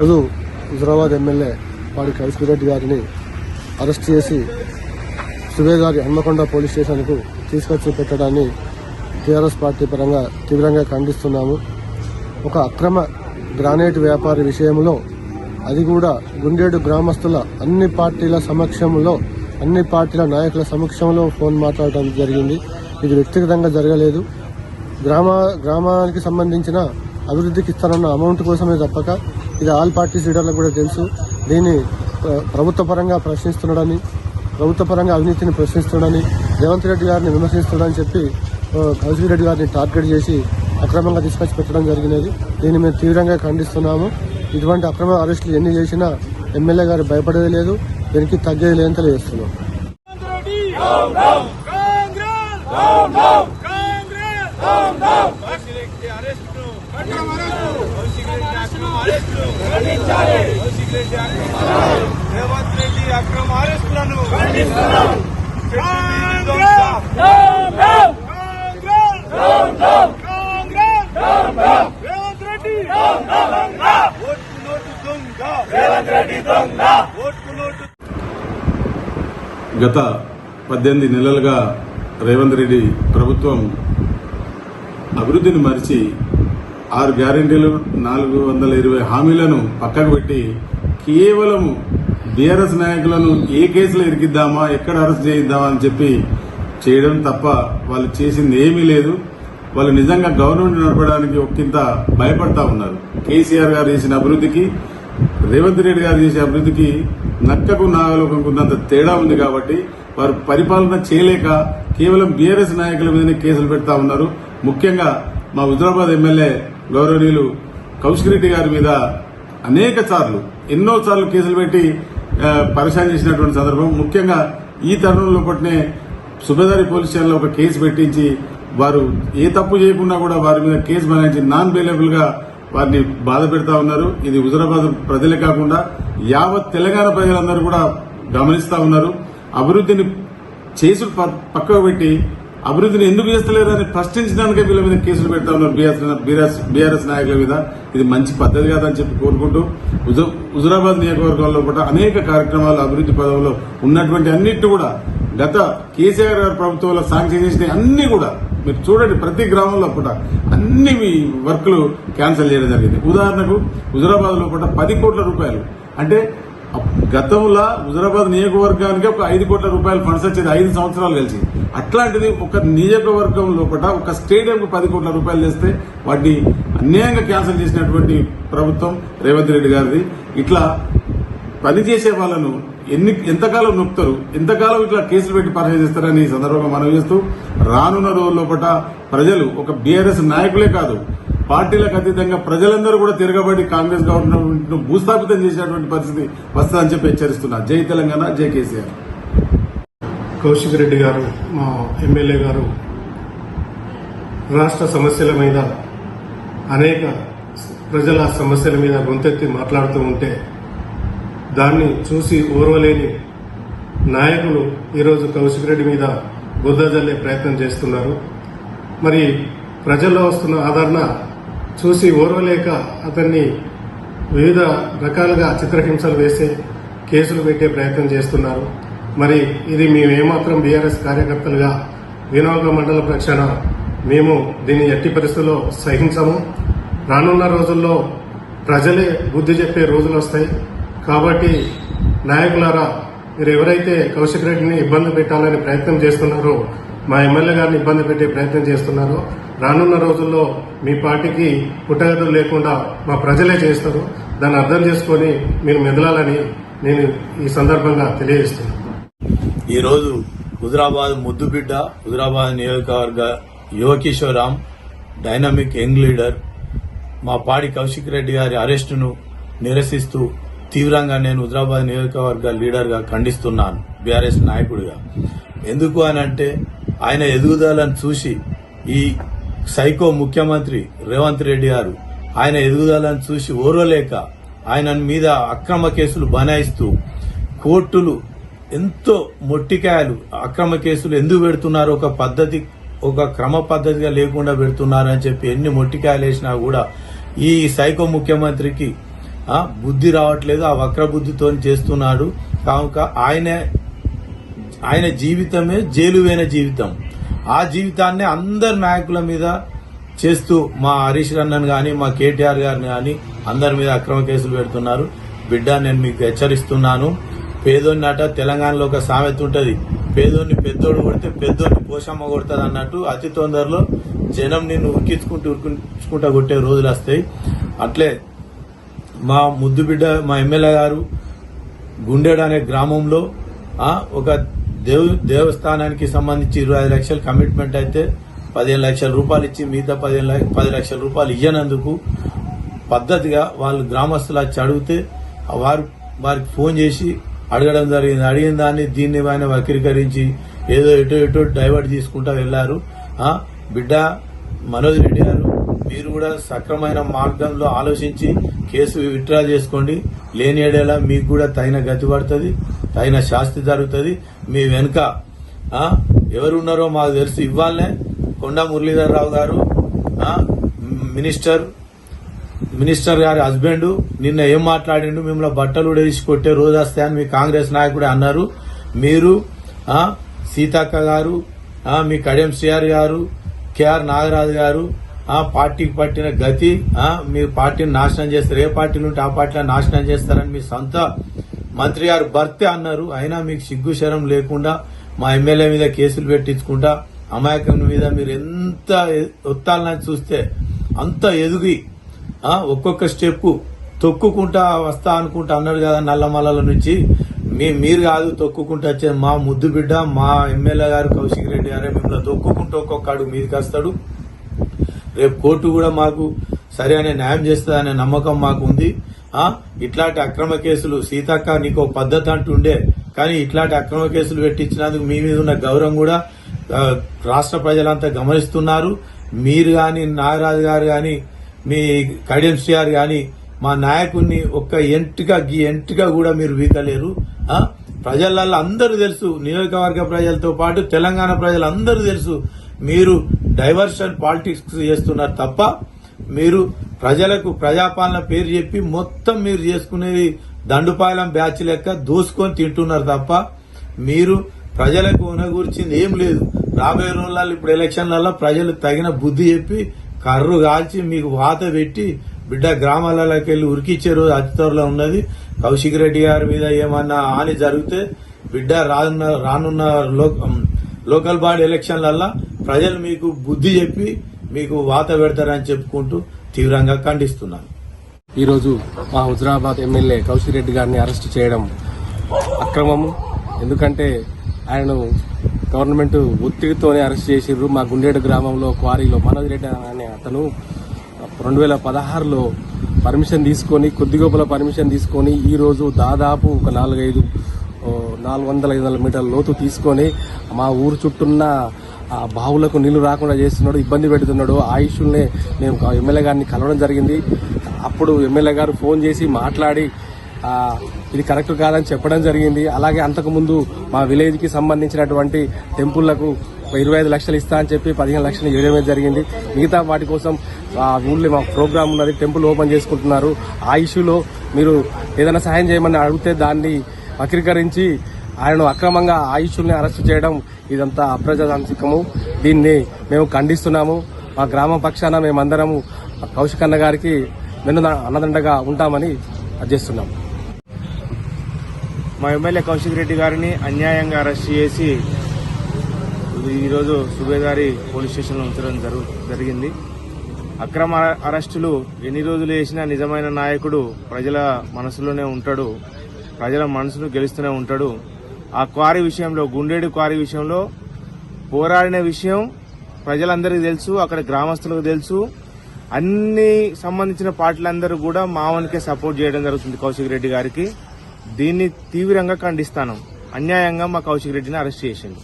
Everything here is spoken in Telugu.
రోజు హుజరాబాద్ ఎమ్మెల్యే వాడి కౌశిక్ గారిని అరెస్ట్ చేసి సుబేదారి హన్మకొండ పోలీస్ స్టేషన్కు తీసుకొచ్చి పెట్టడాన్ని టీఆర్ఎస్ పార్టీ పరంగా తీవ్రంగా ఖండిస్తున్నాము. ఒక అక్రమ గ్రానైట్ వ్యాపారి విషయంలో అది కూడా గుండేడు గ్రామస్తుల అన్ని పార్టీల సమక్షంలో అన్ని పార్టీల నాయకుల సమక్షంలో ఫోన్ మాట్లాడటం జరిగింది. ఇది వ్యక్తిగతంగా జరగలేదు. గ్రామ గ్రామానికి సంబంధించిన అభివృద్ధికి ఇస్తానన్న అమౌంట్ కోసమే తప్పక ఇది ఆల్ పార్టీస్ లీడర్లకు కూడా తెలుసు దీన్ని ప్రభుత్వ పరంగా ప్రశ్నిస్తున్నాడని ప్రభుత్వ పరంగా అవినీతిని ప్రశ్నిస్తున్నాడని రేవంత్ రెడ్డి గారిని విమర్శిస్తున్నాడని చెప్పి కౌశిక్ రెడ్డి గారిని టార్గెట్ చేసి అక్రమంగా తీసుకొచ్చి పెట్టడం జరిగినది దీన్ని మేము తీవ్రంగా ఖండిస్తున్నాము ఇటువంటి అక్రమ అరెస్టులు ఎన్ని చేసినా ఎమ్మెల్యే గారు భయపడేది లేదు దీనికి తగ్గేది లేదని తెలియజేస్తున్నాం రేవంత్ రెడ్డి అక్రమ అరెస్టులను రేవంత్ రెడ్డి ఓట్కు నోటు దొంగ రేవంత్ రెడ్డి దొంగ ఓట్కు నోటు గత పద్దెనిమిది నెలలుగా రేవంత్ రెడ్డి ప్రభుత్వం అభివృద్ధిని మరిచి ఆరు గ్యారెంటీలు నాలుగు వందల ఇరవై హామీలను పక్కకు పెట్టి కేవలం బీఆర్ఎస్ నాయకులను ఏ కేసులో ఇరికిద్దామా ఎక్కడ అరెస్ట్ చేయిద్దామా అని చెప్పి చేయడం తప్ప వాళ్ళు చేసింది ఏమీ లేదు. వాళ్ళు నిజంగా గవర్నమెంట్ నడపడానికి ఒకంత భయపడతా ఉన్నారు. కేసీఆర్ గారు చేసిన అభివృద్ధికి రేవంత్ రెడ్డి గారు చేసే అభివృద్ధికి నక్కకు నాగలోకంకు ఉన్నంత తేడా ఉంది కాబట్టి వారు పరిపాలన చేయలేక కేవలం బీఆర్ఎస్ నాయకుల మీదనే కేసులు పెడతా ఉన్నారు. ముఖ్యంగా మా హుజరాబాద్ ఎమ్మెల్యే గౌరవనీయులు కౌశిక్ రెడ్డి గారి మీద అనేక సార్లు ఎన్నో సార్లు కేసులు పెట్టి పరిశాన్ చేసినటువంటి సందర్భం. ముఖ్యంగా ఈ తరుణంలో పట్టినే సుబేదారి పోలీస్ స్టేషన్లో ఒక కేసు పెట్టించి వారు ఏ తప్పు చేయకుండా కూడా వారి మీద కేసు బనాయించి నాన్ బెయిలబుల్గా వారిని బాధ పెడతా ఉన్నారు. ఇది హుజరాబాద్ ప్రజలే కాకుండా యావత్ తెలంగాణ ప్రజలందరూ కూడా గమనిస్తా ఉన్నారు. అభివృద్ధిని చేసు ప- పక్కకు పెట్టి అభివృద్ధిని ఎందుకు చేస్తలేరని ప్రశ్నించడానికే వీళ్ళ మీద కేసులు పెడతా ఉన్నారు బీఆర్ఎస్ బీఆర్ఎస్ నాయకుల మీద. ఇది మంచి పద్ధతి కాదని చెప్పి కోరుకుంటూ హుజురాబాద్ నియోజకవర్గంలో కూడా అనేక కార్యక్రమాలు అభివృద్ధి పదంలో ఉన్నటువంటి అన్నిటి కూడా గత కేసీఆర్ గారి ప్రభుత్వంలో శాంక్షన్ చేసిన అన్ని కూడా మీరు చూడండి ప్రతి గ్రామంలో కూడా అన్ని మీ వర్క్లు క్యాన్సిల్ చేయడం జరిగింది. ఉదాహరణకు హుజురాబాద్లో కూడా పది కోట్ల రూపాయలు. అంటే గతంలో హుజరాబాద్ నియోజకవర్గానికి ఒక ఐదు కోట్ల రూపాయలు ఫండ్స్ వచ్చేది ఐదు సంవత్సరాలు కలిసి అట్లాంటిది ఒక నియోజకవర్గం లోపల ఒక స్టేడియంకు పది కోట్ల రూపాయలు చేస్తే వాటిని అన్యాయంగా క్యాన్సిల్ చేసినటువంటి ప్రభుత్వం రేవంత్ రెడ్డి గారిది. ఇట్లా పనిచేసే వాళ్ళను ఎన్ని ఎంతకాలం నొక్కుతారు ఎంతకాలం ఇట్లా కేసులు పెట్టి పరిచయం చేస్తారని ఈ సందర్భంగా మనం చేస్తూ రానున్న రోజుల్లోపట ప్రజలు ఒక బీఆర్ఎస్ నాయకులే కాదు పార్టీలకు అతీతంగా ప్రజలందరూ కూడా తిరగబడి కాంగ్రెస్ గవర్నమెంట్ను భూస్థాపితం చేసేటువంటి పరిస్థితి వస్తుందని చెప్పి హెచ్చరిస్తున్నా. జై తెలంగాణ జై కేసీఆర్. కౌశిక్ రెడ్డి గారు మా ఎమ్మెల్యే గారు రాష్ట్ర సమస్యల మీద అనేక ప్రజల సమస్యల మీద గొంతెత్తి మాట్లాడుతూ ఉంటే దాన్ని చూసి ఓర్వలేని నాయకులు ఈరోజు కౌశిక్ రెడ్డి మీద బుద్ధ జల్లే ప్రయత్నం చేస్తున్నారు. మరి ప్రజల్లో వస్తున్న ఆదరణ చూసి ఓర్వలేక అతన్ని వివిధ రకాలుగా చిత్రహింసలు వేసే కేసులు పెట్టే ప్రయత్నం చేస్తున్నారు. మరి ఇది మేము ఏమాత్రం బీఆర్ఎస్ కార్యకర్తలుగా వినోగ మండల ప్రక్షణ మేము దీన్ని ఎట్టి పరిస్థితుల్లో సహించము. రానున్న రోజుల్లో ప్రజలే బుద్ధి చెప్పే రోజులు వస్తాయి. కాబట్టి నాయకులారా మీరు ఎవరైతే కౌశిక్ రెడ్డిని ఇబ్బంది పెట్టాలని ప్రయత్నం చేస్తున్నారో మా ఎమ్మెల్యే గారిని ఇబ్బంది పెట్టే ప్రయత్నం చేస్తున్నారో రానున్న రోజుల్లో మీ పార్టీకి పుట్టగదులు లేకుండా మా ప్రజలే చేస్తారు. దాన్ని అర్థం చేసుకొని మీరు మెదలాలని నేను ఈ సందర్భంగా తెలియజేస్తున్నాను. ఈరోజు హుజరాబాద్ ముద్దుబిడ్డ హుజరాబాద్ నియోజకవర్గ యువకిషోరాం డైనమిక్ యంగ్ లీడర్ మా పాడి కౌశిక్ రెడ్డి గారి అరెస్టును నిరసిస్తూ తీవ్రంగా నేను హుజరాబాద్ నియోజకవర్గ లీడర్గా ఖండిస్తున్నాను బీఆర్ఎస్ నాయకుడిగా. ఎందుకు అని అంటే ఆయన ఎదుగుదలను చూసి ఈ సైకో ముఖ్యమంత్రి రేవంత్ రెడ్డి గారు ఆయన ఎదుగుదలను చూసి ఓర్వలేక ఆయన మీద అక్రమ కేసులు బనాయిస్తూ కోర్టులు ఎంతో మొట్టికాయలు అక్రమ కేసులు ఎందుకు పెడుతున్నారు? ఒక పద్ధతి ఒక క్రమ పద్ధతిగా లేకుండా పెడుతున్నారు అని చెప్పి ఎన్ని మొట్టికాయలు వేసినా కూడా ఈ సైకో ముఖ్యమంత్రికి ఆ, బుద్ధి రావట్లేదు ఆ వక్ర బుద్ధితో చేస్తున్నాడు. కావుక ఆయన ఆయన జీవితమే జైలువైన జీవితం. ఆ జీవితాన్ని అందరి నాయకుల మీద చేస్తూ మా హరీష్ రన్నన్ కానీ మా కేటీఆర్ గారిని కానీ అందరి మీద అక్రమ కేసులు పెడుతున్నారు. బిడ్డ నేను మీకు హెచ్చరిస్తున్నాను. పేదోన్ని అట తెలంగాణలో ఒక సామెత ఉంటుంది. పేదోన్ని పెద్దోడు కొడితే పెద్దోన్ని పోషమ్మ కొడుతుంది అన్నట్టు అతి తొందరలో జనం నిన్ను ఉరికించుకుంటూ ఉరికించుకుంటా కొట్టే రోజులు వస్తాయి. అట్లే మా ముద్దు బిడ్డ మా ఎమ్మెల్యే గారు గుండెడు అనే గ్రామంలో ఒక దేవు దేవస్థానానికి సంబంధించి ఇరవై ఐదు లక్షల కమిట్మెంట్ అయితే పదిహేను లక్షల రూపాయలు ఇచ్చి మిగతా పదిహేను లక్ష- పది లక్షల రూపాయలు ఇవ్వనందుకు పద్ధతిగా వాళ్ళు గ్రామస్తులు వచ్చి అడిగితే వారు వారికి ఫోన్ చేసి అడగడం జరిగింది. అడిగిన దాన్ని దీన్ని ఆయన వక్రీకరించి ఏదో ఎటు ఎటు డైవర్ట్ తీసుకుంటా వెళ్ళారు. బిడ్డ మనోజ్ రెడ్డి గారు మీరు కూడా సక్రమైన మార్గంలో ఆలోచించి కేసు విత్డ్రా చేసుకోండి. లేని ఏడేలా మీకు కూడా తగిన గతి పడుతుంది తగిన శాస్తి జరుగుతుంది. మీ వెనుక ఎవరున్నారో మాకు తెలుసు ఇవ్వాలనే కొండ మురళీధరరావు గారు మినిస్టర్ మినిస్టర్ గారి హస్బెండ్ నిన్న ఏం మాట్లాడిండు మిమ్మల్ని బట్టలు ఉడేసి కొట్టే రోజు వస్తాయని మీ కాంగ్రెస్ నాయకుడు అన్నారు. మీరు సీతక్క గారు మీ కడియం శ్రీఆర్ గారు కేఆర్ నాగరాజు గారు పార్టీకి పట్టిన గతి మీరు పార్టీని నాశనం చేస్తారు. ఏ పార్టీలు ఉంటే ఆ పార్టీలో నాశనం చేస్తారని మీ సొంత మంత్రి గారు భర్తే అన్నారు. అయినా మీకు సిగ్గు శరం లేకుండా మా ఎమ్మెల్యే మీద కేసులు పెట్టించుకుంటా అమాయకం మీద మీరు ఎంత ఒత్తాలని చూస్తే అంత ఎదిగి ఒక్కొక్క స్టెప్ తొక్కుకుంటా వస్తా అనుకుంటా అన్నారు కదా నల్లమల్లల నుంచి. మీ మీరు కాదు తొక్కుకుంటా వచ్చే మా ముద్దు బిడ్డ మా ఎమ్మెల్యే గారు కౌశిక్ రెడ్డి గారే మిమ్మల్ని తొక్కుకుంటూ ఒక్కొక్క అడుగు మీదకి వస్తాడు. రేపు కోర్టు కూడా మాకు సరైన న్యాయం చేస్తుందనే నమ్మకం మాకు ఉంది ఆ ఇట్లాంటి అక్రమ కేసులు సీతక్క నీకు ఒక పద్ధతి అంటుండే కానీ ఇట్లాంటి అక్రమ కేసులు పెట్టించినందుకు మీ మీద ఉన్న గౌరవం కూడా రాష్ట్ర ప్రజలంతా గమనిస్తున్నారు. మీరు గాని నాగరాజు గారు గాని మీ కడియం శ్రీఆర్ గాని మా నాయకుడిని ఒక్క ఎంటుక గీ ఎంటుక కూడా మీరు వీకలేరు. ప్రజలల్లో ప్రజలలో అందరూ తెలుసు నియోజకవర్గ ప్రజలతో పాటు తెలంగాణ ప్రజలు అందరూ తెలుసు. మీరు డైవర్షన్ పాలిటిక్స్ చేస్తున్నారు తప్ప మీరు ప్రజలకు ప్రజాపాలన పేరు చెప్పి మొత్తం మీరు చేసుకునేది దండుపాయలం బ్యాచ్ లెక్క దోసుకొని తింటున్నారు తప్ప మీరు ప్రజలకు ఉనగూర్చింది ఏం లేదు. రాబోయే రోజులలో ఇప్పుడు ఎలక్షన్లలో ప్రజలు తగిన బుద్ధి చెప్పి కర్రు కాల్చి మీకు వాత పెట్టి బిడ్డ గ్రామాలలోకి వెళ్ళి ఉరికిచ్చే రోజు అతి త్వరలో ఉన్నది. కౌశిక్ రెడ్డి గారి మీద ఏమన్నా హాని జరిగితే బిడ్డ రానున్న రానున్న లో- లోకల్ బాడీ ఎలక్షన్లల్లో ప్రజలు మీకు బుద్ధి చెప్పి మీకు వాత పెడతారని చెప్పుకుంటూ తీవ్రంగా ఖండిస్తున్నాను. ఈరోజు మా హుజరాబాద్ ఎమ్మెల్యే కౌశిక్ రెడ్డి గారిని అరెస్ట్ చేయడం అక్రమము. ఎందుకంటే ఆయనను గవర్నమెంట్ ఒత్తిడితోనే అరెస్ట్ చేసిర్రు. మా గుండేడు గ్రామంలో క్వారీలో మనోజ్ రెడ్డి అనే అతను రెండు వేల పదహారులో పర్మిషన్ తీసుకొని కొద్దిగోపుల పర్మిషన్ తీసుకొని ఈరోజు దాదాపు ఒక నాలుగైదు నాలుగు వందల ఐదు వందల మీటర్ల లోతు తీసుకొని మా ఊరు చుట్టూన్న ఆ బావులకు నీళ్ళు రాకుండా చేస్తున్నాడు ఇబ్బంది పెడుతున్నాడు. ఆయుష్నే మేము ఎమ్మెల్యే గారిని కలవడం జరిగింది. అప్పుడు ఎమ్మెల్యే గారు ఫోన్ చేసి మాట్లాడి ఇది కరెక్ట్ కాదని చెప్పడం జరిగింది. అలాగే అంతకుముందు మా విలేజ్కి సంబంధించినటువంటి టెంపుల్లకు ఇరవై ఐదు లక్షలు ఇస్తా అని చెప్పి పదిహేను లక్షలు ఇవ్వడం జరిగింది. మిగతా వాటి కోసం ఆ ఊళ్ళో మా ప్రోగ్రామ్ ఉన్నది టెంపుల్ ఓపెన్ చేసుకుంటున్నారు. ఆ ఇష్యూలో మీరు ఏదైనా సహాయం చేయమని అడిగితే దాన్ని వక్రీకరించి ఆయనను అక్రమంగా ఆయుష్ని అరెస్ట్ చేయడం ఇదంతా అప్రజాతాంత్రికము. దీన్ని మేము ఖండిస్తున్నాము. మా గ్రామ పక్షాన మేమందరము కౌశికన్న గారికి నిన్న అన్నదండగా ఉంటామని చేస్తున్నాము మా ఎమ్మెల్యే కౌశిక్ రెడ్డి గారిని అన్యాయంగా అరెస్ట్ చేసి ఈరోజు సుబేదారి పోలీస్ స్టేషన్లో ఉంచడం జరిగింది. అక్రమ అరెస్టులు ఎన్ని రోజులు వేసినా నిజమైన నాయకుడు ప్రజల మనసులోనే ఉంటాడు. ప్రజల మనసును గెలుస్తూనే ఉంటాడు. ఆ క్వారీ విషయంలో గుండేడు క్వారీ విషయంలో పోరాడిన విషయం ప్రజలందరికీ తెలుసు అక్కడ గ్రామస్తులకు తెలుసు. అన్ని సంబంధించిన పార్టీలందరూ కూడా మావన్కే సపోర్ట్ చేయడం జరుగుతుంది కౌశిక్ రెడ్డి గారికి. దీన్ని తీవ్రంగా ఖండిస్తాను. అన్యాయంగా మా కౌశిక్ రెడ్డిని అరెస్ట్ చేసింది